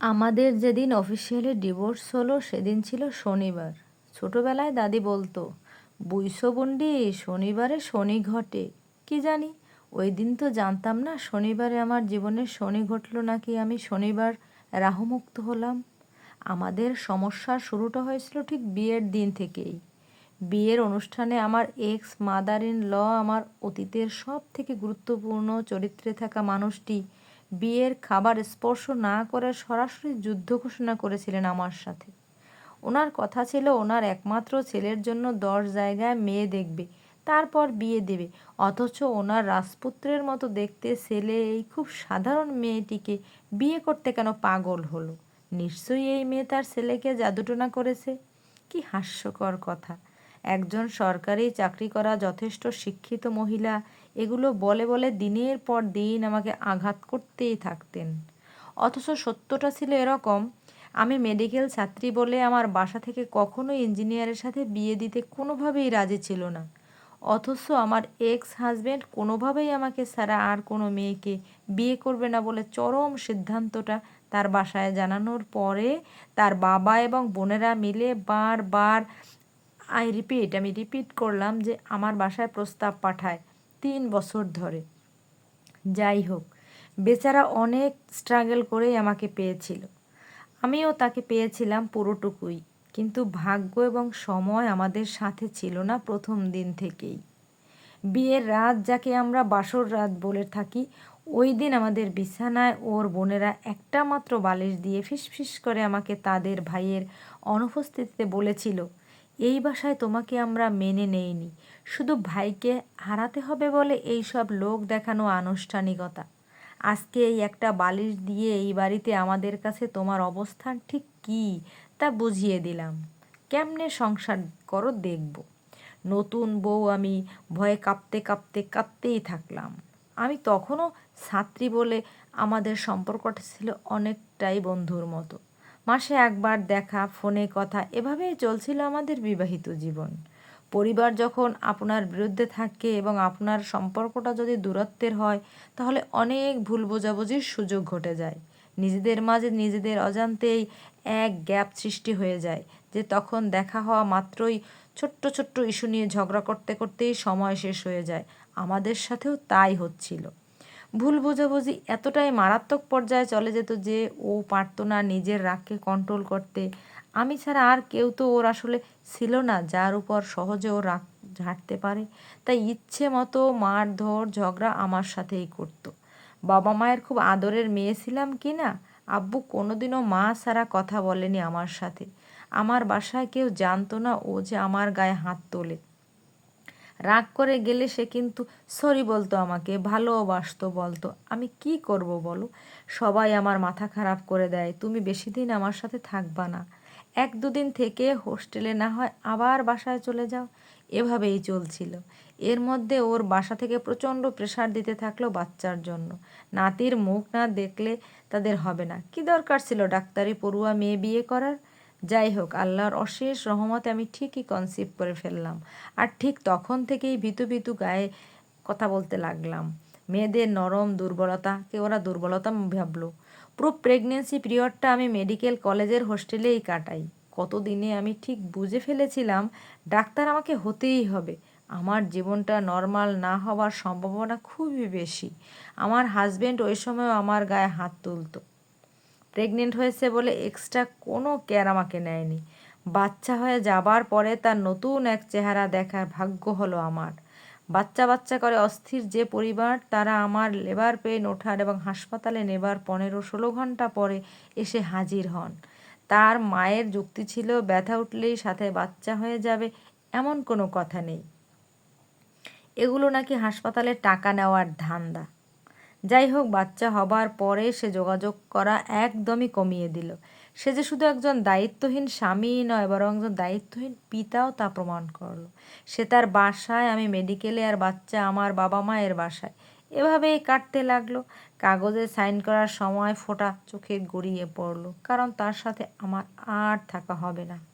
আমাদের যেদিন officially divorce হলো, সেদিন ছিল শনিবার। ছোটোবেলায় দাদি বলতো, বুইসো বন্ডি, শনিবারে শনি ঘটে। কি জানি? ওই দিন তো জানতাম না, শনিবারে আমার জীবনে শনি ঘটলো নাকি আমি শনিবার রাহুমুক্ত হলাম। আমাদের সমস্যার শুরুটা হয়েছিল ঠিক বিয়ের দিন থেকেই। বিয়ের অনুষ্ঠানে আমার এক্স মাদার ইন ল আমার অতীতের সব থেকে গুরুত্বপূর্ণ চরিত্রে থাকা মানুষটি বিয়ের খাবার স্পর্শ না করে সরাসরি যুদ্ধ ঘোষণা করেছিলেন আমার সাথে। ওনার কথা ছিল, ওনার একমাত্র ছেলের জন্য দশ জায়গায় মেয়ে দেখবে, তারপর বিয়ে দেবে। অথচ ওনার রাজপুত্রের মতো দেখতে ছেলে এই খুব সাধারণ মেয়েটিকে বিয়ে করতে কেন পাগল হলো? নিশ্চয়ই এই মেয়ে তার ছেলেকে জাদুটনা করেছে? কি হাস্যকর কথা। একজন সরকারি চাকরি করা যথেষ্ট শিক্ষিত মহিলা এগুলো বলে বলে দিনের পর দিন আমাকে আঘাত করতেই থাকতেন। অথচ সত্যটা ছিল এরকম, আমি মেডিকেল ছাত্রী বলে আমার বাসা থেকে কখনো ইঞ্জিনিয়ারের সাথে বিয়ে দিতে কোনোভাবেই রাজি ছিল না। অথচ আমার এক্স হাজব্যান্ড কোনোভাবেই আমাকে ছাড়া আর কোনো মেয়েকে বিয়ে করবে না বলে চরম সিদ্ধান্তটা তার বাসায় জানানোর পরে তার বাবা এবং বোনেরা মিলে বারবার আই রিপিট আমি রিপিট করলাম যে আমার বাসায় প্রস্তাব পাঠায়। তিন বছর ধরে। যাই হোক, বেচারা অনেক স্ট্রাগল করেই আমাকে পেয়েছিল। আমিও তাকে পেয়েছিলাম পুরোটুকুই, কিন্তু ভাগ্য এবং সময় আমাদের সাথে ছিল না প্রথম দিন থেকেই। বিয়ের রাত যাকে আমরা বাসর রাত বলে থাকি, ওই দিন আমাদের বিছানায় ওর বোনেরা একটা মাত্র বালিশ দিয়ে ফিসফিস করে আমাকে তাদের ভাইয়ের অনুপস্থিতিতে বলেছিল এই বাসায় তোমাকে আমরা মেনে নেইনি। শুধু ভাইকে হারাতে হবে বলে এই সব লোক দেখানো আনুষ্ঠানিকতা। আজকে এই একটা বালিশ দিয়ে এই বাড়িতে আমাদের কাছে তোমার অবস্থান ঠিক কী, তা বুঝিয়ে দিলাম। কেমনে সংসার করো দেখব। নতুন বউ আমি ভয়ে কাঁপতে কাঁপতে কাঁদতেই থাকলাম। আমি তখনও ছাত্রী বলে আমাদের সম্পর্কটা ছিল অনেকটাই বন্ধুর মতো। মাসে একবার দেখা, ফোনে কথা, এভাবেই চলছিল আমাদের বিবাহিত জীবন। পরিবার যখন আপনার বিরুদ্ধে থাকে এবং আপনার সম্পর্কটা যদি দূরত্বের হয়, তাহলে অনেক ভুল বোঝাবুঝির সুযোগ ঘটে যায়। নিজেদের মাঝে নিজেদের অজান্তেই এক গ্যাপ সৃষ্টি হয়ে যায়, যে তখন দেখা হওয়া মাত্রই ছোট্ট ছোট্ট ইস্যু নিয়ে ঝগড়া করতে করতেই সময় শেষ হয়ে যায়। আমাদের সাথেও তাই হচ্ছিল। ভুল বোঝাবুঝি এতটাই মারাত্মক পর্যায়ে চলে যেত যে ও পারতো না নিজের রাগকে কন্ট্রোল করতে। আমি ছাড়া আর কেউ তো ওর আসলে ছিল না, যার উপর সহজে ও রাগ ঝাড়তে পারে। তাই ইচ্ছে মতো মারধর, ঝগড়া আমার সাথেই করতো। বাবা মায়ের খুব আদরের মেয়ে ছিলাম কি না? আব্বু কোনোদিনও মা ছাড়া কথা বলেনি আমার সাথে। আমার বাসায় কেউ জানতো না ও যে আমার গায়ে হাত তোলে। রাগ করে গেলে সে কিন্তু সরি বলতো আমাকে, ভালোবাসতো বলতো। আমি কি করব বলো? সবাই আমার মাথা খারাপ করে দেয়, তুমি বেশি দিন আমার সাথে থাকবা না। এক দুদিন থেকে হোস্টেলে না হয় আবার বাসায় চলে যাও। এভাবেই চলছিল। এর মধ্যে ওর বাসা থেকে প্রচণ্ড প্রেশার দিতে থাকল বাচ্চার জন্য। নাতির মুখ না দেখলে তাদের হবে না। কি দরকার ছিল ডাক্তারি পড়ুয়া মেয়ে বিয়ে করার? যাই হোক আল্লাহর অশেষ রহমতে আমি ঠিকই কনসিভ করে ফেললাম। আর ঠিক তখন থেকেই ভিতু ভিতু গায়ে কথা বলতে লাগলাম। মেয়েদের নরম দুর্বলতাকে ওরা দুর্বলতা ভাবলো। পুরো প্রেগনেন্সি পিরিয়ডটা আমি মেডিকেল কলেজের হোস্টেলেই কাটাই। কতদিনে আমি ঠিক বুঝে ফেলেছিলাম, ডাক্তার আমাকে হতেই হবে। আমার জীবনটা নর্মাল না হওয়ার সম্ভাবনা খুবই বেশি। আমার হাজব্যান্ড ওই সময় আমার গায়ে হাত তুলতো। প্রেগনেন্ট হয়েছে বলে এক্সট্রা কোনো কেয়ার আমাকে নেয়নি। বাচ্চা হয়ে যাবার পরে তার নতুন এক চেহারা দেখার ভাগ্য হলো আমার। বাচ্চা বাচ্চা করে অস্থির যে পরিবার, তারা আমার লেবার পেন ওঠার এবং হাসপাতালে নেবার পনেরো ষোলো ঘণ্টা পরে এসে হাজির হন। তার মায়ের যুক্তি ছিল, ব্যথা উঠলেই সাথে বাচ্চা হয়ে যাবে, এমন কোনো কথা নেই। এগুলো নাকি হাসপাতালে টাকা নেওয়ার ধান্দা। যাই হোক বাচ্চা হবার পরে সে যোগাযোগ করা একদমই কমিয়ে দিল। সে যে শুধু একজন দায়িত্বহীন স্বামী নয়, বরং একজন দায়িত্বহীন পিতাও তা প্রমাণ করল। সে তার বাসায়, আমি মেডিকেলে, আর বাচ্চা আমার বাবা মায়ের বাসায়। এভাবেই কাটতে লাগল। কাগজে সাইন করার সময় ফোটা চোখে গড়িয়ে পড়ল, কারণ তার সাথে আমার আর থাকা হবে না।